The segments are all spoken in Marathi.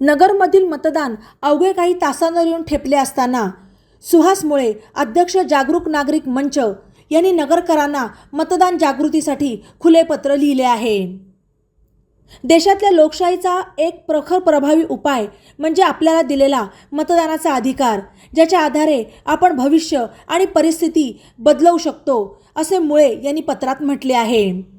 नगरमधील मतदान अवघे काही तासांवर येऊन ठेपले असताना सुहास मुळे अध्यक्ष जागरूक नागरिक मंच यांनी नगरकरांना मतदान जागृतीसाठी खुले पत्र लिहिले आहे. देशातल्या लोकशाहीचा एक प्रखर प्रभावी उपाय म्हणजे आपल्याला दिलेला मतदानाचा अधिकार ज्याच्या आधारे आपण भविष्य आणि परिस्थिती बदलवू शकतो असे मुळे यांनी पत्रात म्हटले आहे.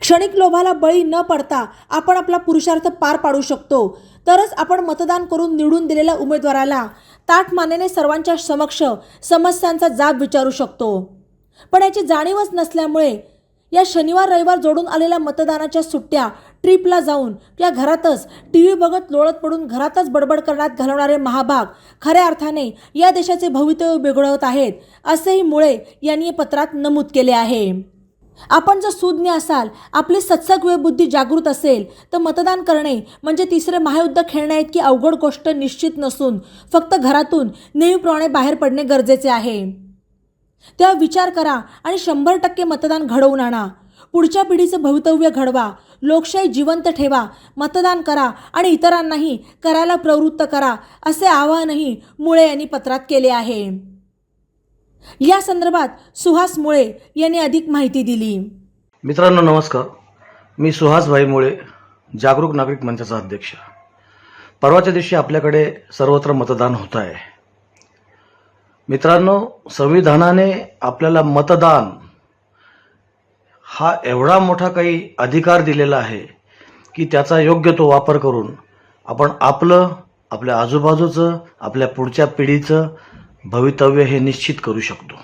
क्षणिक लोभाला बळी न पडता आपण आपला पुरुषार्थ पार पाडू शकतो. तरच आपण मतदान करून निवडून दिलेल्या उमेदवाराला ताठ मानेने सर्वांच्या समक्ष समस्यांचा जाब विचारू शकतो. पण याची जाणीवच नसल्यामुळे या शनिवार रविवार जोडून आलेल्या मतदानाच्या सुट्ट्या ट्रिपला जाऊन या घरातच टी व्ही बघत लोळत पडून घरातच बडबड करण्यात घालवणारे महाभाग खऱ्या अर्थाने या देशाचे भवितव्य बिघडवत आहेत असेही मुळे यांनी पत्रात नमूद केले आहे. आपण जर सुज्ञ असाल आपली सत्सक बुद्धी जागृत असेल तर मतदान करणे म्हणजे तिसरे महायुद्ध खेळण्या इतकी अवघड गोष्ट निश्चित नसून फक्त घरातून नेहमीप्रमाणे बाहेर पडणे गरजेचे आहे. तेव्हा विचार करा आणि शंभर टक्के मतदान घडवून आणा. पुढच्या पिढीचं भवितव्य घडवा. लोकशाही जिवंत ठेवा. मतदान करा आणि इतरांनाही करायला प्रवृत्त करा असे आवाहनही मुळे यांनी पत्रात केले आहे. या संदर्भात सुहास मुळे यांनी अधिक माहिती दिली. मित्रांनो नमस्कार. मी सुहासभाई मुळे जागरूक नागरिक मंचाचा अध्यक्ष. परवाच्या दिवशी आपल्याकडे सर्वत्र मतदान होत आहे. मित्रांनो संविधानाने आपल्याला मतदान हा एवढा मोठा काही अधिकार दिलेला आहे की त्याचा योग्य तो वापर करून आपण आपलं आपल्या आजूबाजूचं आपल्या पुढच्या पिढीचं भवितव्य हे निश्चित करू शकतो.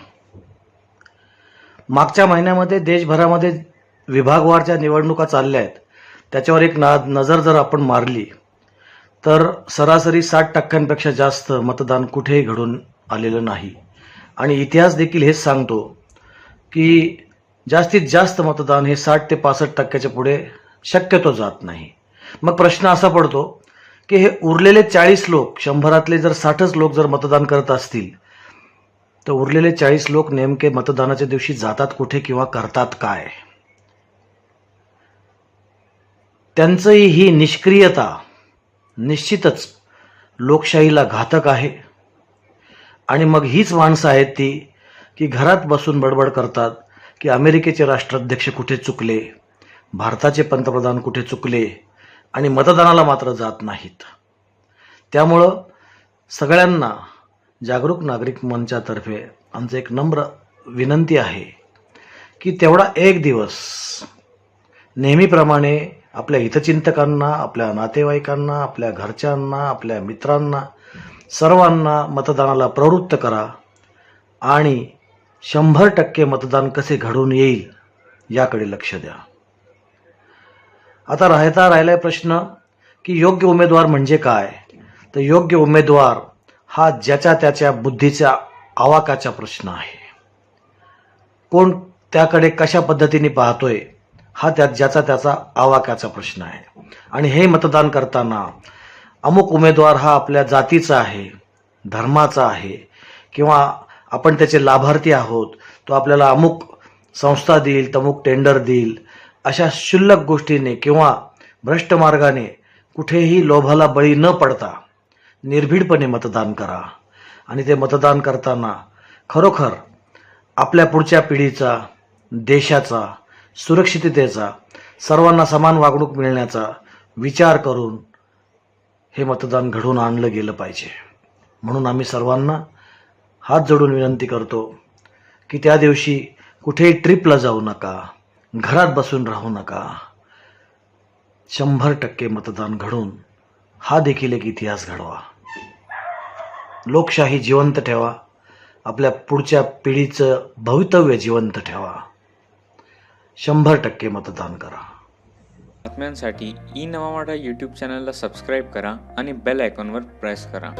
मागच्या महिन्यामध्ये देशभरामध्ये विभागवारच्या निवडणुका चालल्या आहेत. त्याच्यावर एक ना नजर जर आपण मारली तर सरासरी साठ टक्क्यांपेक्षा जास्त मतदान कुठेही घडून आलेलं नाही. आणि इतिहास देखील हेच सांगतो की जास्तीत जास्त मतदान हे साठ ते पासष्ट टक्क्याच्या पुढे शक्यतो जात नाही. मग प्रश्न असा पडतो की हे उरलेले चाळीस लोक शंभरातले जर साठच लोक जर मतदान करत असतील तर उरलेले चाळीस लोक नेमके मतदानाच्या दिवशी जातात कुठे किंवा करतात काय? त्यांचंही ही निष्क्रियता निश्चितच लोकशाहीला घातक आहे. आणि मग हीच माणसं आहेत ती की घरात बसून बडबड करतात की अमेरिकेचे राष्ट्राध्यक्ष कुठे चुकले भारताचे पंतप्रधान कुठे चुकले आणि मतदानाला मात्र जात नाहीत. त्यामुळं सगळ्यांना जागरूक नागरिक मंचातर्फे आमचं एक नम्र विनंती आहे की तेवढा एक दिवस नेहमीप्रमाणे आपल्या हितचिंतकांना आपल्या नातेवाईकांना आपल्या घरच्यांना आपल्या मित्रांना सर्वांना मतदानाला प्रवृत्त करा आणि शंभर टक्के मतदान कसे घडून येईल याकडे लक्ष द्या. आता राहता राहिला प्रश्न की योग्य उमेदवार म्हणजे काय? तर योग्य उमेदवार हा ज्याच्या त्याच्या बुद्धीच्या आवाकाचा प्रश्न आहे. कोण त्याकडे कशा पद्धतीने पाहतोय हा त्या ज्याचा त्याचा आवाक्याचा प्रश्न आहे. आणि हे मतदान करताना अमुक उमेदवार हा आपल्या जातीचा आहे धर्माचा आहे किंवा आपण त्याचे लाभार्थी आहोत तो आपल्याला अमुक संस्था देईल तमुक टेंडर देईल अशा क्षुल्लक गोष्टीने किंवा भ्रष्ट मार्गाने कुठेही लोभाला बळी न पडता निर्भीडपणे मतदान करा. आणि ते मतदान करताना खरोखर आपल्या पुढच्या पिढीचा देशाचा सुरक्षिततेचा सर्वांना समान वागणूक मिळण्याचा विचार करून हे मतदान घडवून आणलं गेलं पाहिजे. म्हणून आम्ही सर्वांना हात जोडून विनंती करतो की त्या दिवशी कुठेही ट्रिपला जाऊ नका. घरात बसून राहू नका. शंभर टक्के मतदान घडून हा देखील एक इतिहास घडवा. लोकशाही जिवंत ठेवा. आपल्या पुढच्या पिढीचं भवितव्य जिवंत ठेवा. शंभर टक्के मतदान करा. बातम्यांसाठी ई नवा यूट्यूब चॅनलला सबस्क्राईब करा आणि बेल आयकॉनवर प्रेस करा.